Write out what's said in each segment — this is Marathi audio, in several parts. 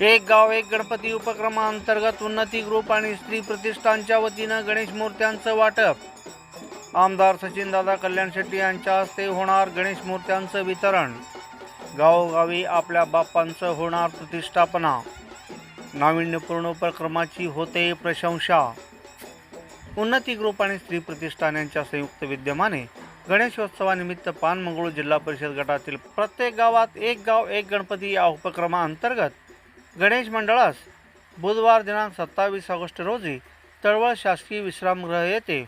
एक गाव एक गणपती उपक्रमाअंतर्गत उन्नती ग्रुप आणि स्त्री प्रतिष्ठानच्या वतीनं गणेश मूर्त्यांचं वाटप. आमदार सचिनदादा कल्याण शेट्टी यांच्या हस्ते होणार गणेश मूर्त्यांचं वितरण. गावोगावी आपल्या बाप्पांचं होणार प्रतिष्ठापना. नाविन्यपूर्ण उपक्रमाची होते प्रशंसा. उन्नती ग्रुप आणि स्त्री प्रतिष्ठान यांच्या संयुक्त विद्यमाने गणेशोत्सवानिमित्त पानमंगळूर जिल्हा परिषद गटातील प्रत्येक गावात एक गाव एक गणपती या उपक्रमाअंतर्गत गणेश मंडळास बुधवार दिनांक सत्तावीस ऑगस्ट रोजी तळवळ शासकीय विश्रामगृह येथे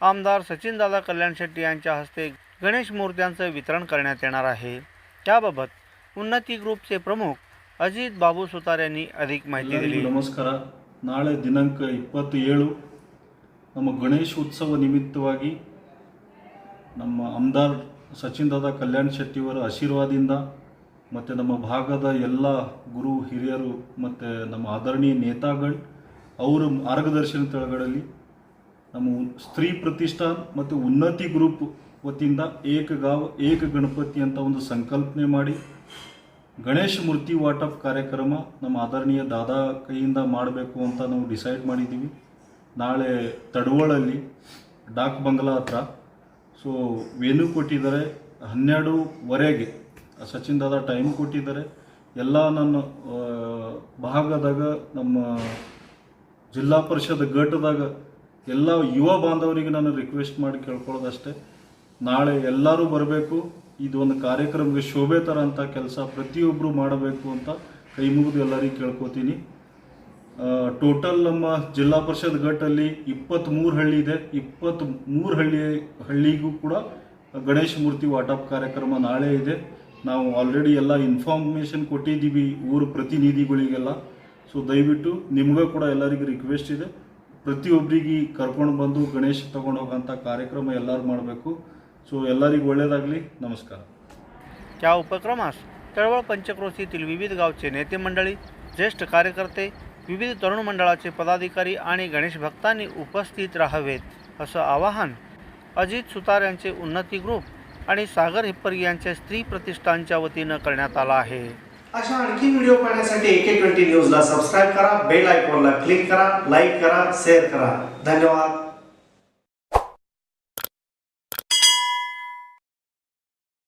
आमदार सचिनदादा कल्याण शेट्टी यांच्या हस्ते गणेश मूर्त्यांचं वितरण करण्यात येणार आहे त्याबाबत उन्नती ग्रुपचे प्रमुख अजित बाबू सुतार यांनी अधिक माहिती ಎಲ್ಲರಿಗೂ दिली ನಮಸ್ಕಾರ ನಾಳೆ ದಿನಾಂಕ ಇಪ್ಪತ್ತೇಳು ನಮ್ಮ ಗಣೇಶ ಉತ್ಸವ ನಿಮಿತ್ತವಾಗಿ ನಮ್ಮ ಆಮದಾರ್ ಸಚಿನ್ ದಾದಾ ಕಲ್ಯಾಣ್ ಶೆಟ್ಟಿಯವರ ಆಶೀರ್ವಾದದಿಂದ ಮತ್ತು ನಮ್ಮ ಭಾಗದ ಎಲ್ಲ ಗುರು ಹಿರಿಯರು ಮತ್ತು ನಮ್ಮ ಆದರಣೀಯ ನೇತಾಗಳು, ಅವರ ಮಾರ್ಗದರ್ಶನ ತಳಗಳಲ್ಲಿ ನಮ್ಮ ಸ್ತ್ರೀ ಪ್ರತಿಷ್ಠಾನ ಮತ್ತು ಉನ್ನತಿ ಗ್ರೂಪ್ ವತಿಯಿಂದ ಏಕ ಗಾವ್ ಏಕ ಗಣಪತಿ ಅಂತ ಒಂದು ಸಂಕಲ್ಪನೆ ಮಾಡಿ ಗಣೇಶ ಮೂರ್ತಿ ವಾಟಪ್ ಕಾರ್ಯಕ್ರಮ ನಮ್ಮ ಆದರಣೀಯ ದಾದಾ ಕೈಯಿಂದ ಮಾಡಬೇಕು ಅಂತ ನಾವು ಡಿಸೈಡ್ ಮಾಡಿದ್ದೀವಿ. ನಾಳೆ ತಡವಳಲ್ಲಿ ಡಾಕ್ ಬಂಗ್ಲಾ ಹತ್ರ. ಸೊ, ವೇಣು ಕೊಟ್ಟಿದ್ದಾರೆ ಹನ್ನೆರಡುವರೆಗೆ. ಸಚಿನ್ ದಾದಾ ಟೈಮ್ ಕೊಟ್ಟಿದ್ದಾರೆ. ಎಲ್ಲ ನನ್ನ ಭಾಗದಾಗ ನಮ್ಮ ಜಿಲ್ಲಾ ಪರಿಷತ್ ಘಟ್ಟದಾಗ ಎಲ್ಲ ಯುವ ಬಾಂಧವರಿಗೆ ನಾನು ರಿಕ್ವೆಸ್ಟ್ ಮಾಡಿ ಕೇಳ್ಕೊಳ್ಳೋದಷ್ಟೇ. ನಾಳೆ ಎಲ್ಲರೂ ಬರಬೇಕು. ಇದು ಒಂದು ಕಾರ್ಯಕ್ರಮಕ್ಕೆ ಶೋಭೆ ಥರ ಕೆಲಸ ಪ್ರತಿಯೊಬ್ಬರು ಮಾಡಬೇಕು ಅಂತ ಕೈ ಮುಗಿದು ಎಲ್ಲರಿಗೂ ಕೇಳ್ಕೊತೀನಿ. ಟೋಟಲ್ ನಮ್ಮ ಜಿಲ್ಲಾ ಪರಿಷತ್ ಘಟ್ಟಲ್ಲಿ ಇಪ್ಪತ್ತ್ಮೂರು ಹಳ್ಳಿ ಇದೆ. ಇಪ್ಪತ್ತ್ ಮೂರು ಹಳ್ಳಿ, ಹಳ್ಳಿಗೂ ಕೂಡ ಗಣೇಶ ಮೂರ್ತಿ ವಾಟಪ್ ಕಾರ್ಯಕ್ರಮ ನಾಳೆ ಇದೆ. ನಾವು ಆಲ್ರೆಡಿ ಎಲ್ಲ ಇನ್ಫಾರ್ಮೇಷನ್ ಕೊಟ್ಟಿದ್ದೀವಿ ಊರ ಪ್ರತಿನಿಧಿಗಳಿಗೆಲ್ಲ ಸೊ ದಯವಿಟ್ಟು ನಿಮ್ಗೂ ಕೂಡ ಎಲ್ಲರಿಗೂ ರಿಕ್ವೆಸ್ಟ್ ಇದೆ ಪ್ರತಿಯೊಬ್ಬರಿಗೆ ಕರ್ಕೊಂಡು ಬಂದು ಗಣೇಶ ತಗೊಂಡು ಹೋಗೋಂಥ ಕಾರ್ಯಕ್ರಮ ಎಲ್ಲರೂ ಮಾಡಬೇಕು ಸೊ ಎಲ್ಲರಿಗೂ ಒಳ್ಳೆಯದಾಗಲಿ ನಮಸ್ಕಾರ त्या उपक्रमास तळवळ पंचक्रोशीतील विविध गावचे नेते मंडळी ज्येष्ठ कार्यकर्ते विविध तरुण मंडळाचे पदाधिकारी आणि गणेश भक्तांनी उपस्थित राहावेत असं आवाहन अजित सुतार यांचे उन्नती ग्रुप आणि सागर हिप्परगी यांच्या स्त्री प्रतिष्ठानच्या वतीनं करण्यात आला आहे. अशा आणखी व्हिडिओ पाहण्यासाठी एके ट्वेंटी न्यूजला सबस्क्राईब करा बेल आयकॉनला क्लिक करा लाईक करा शेअर करा. धन्यवाद.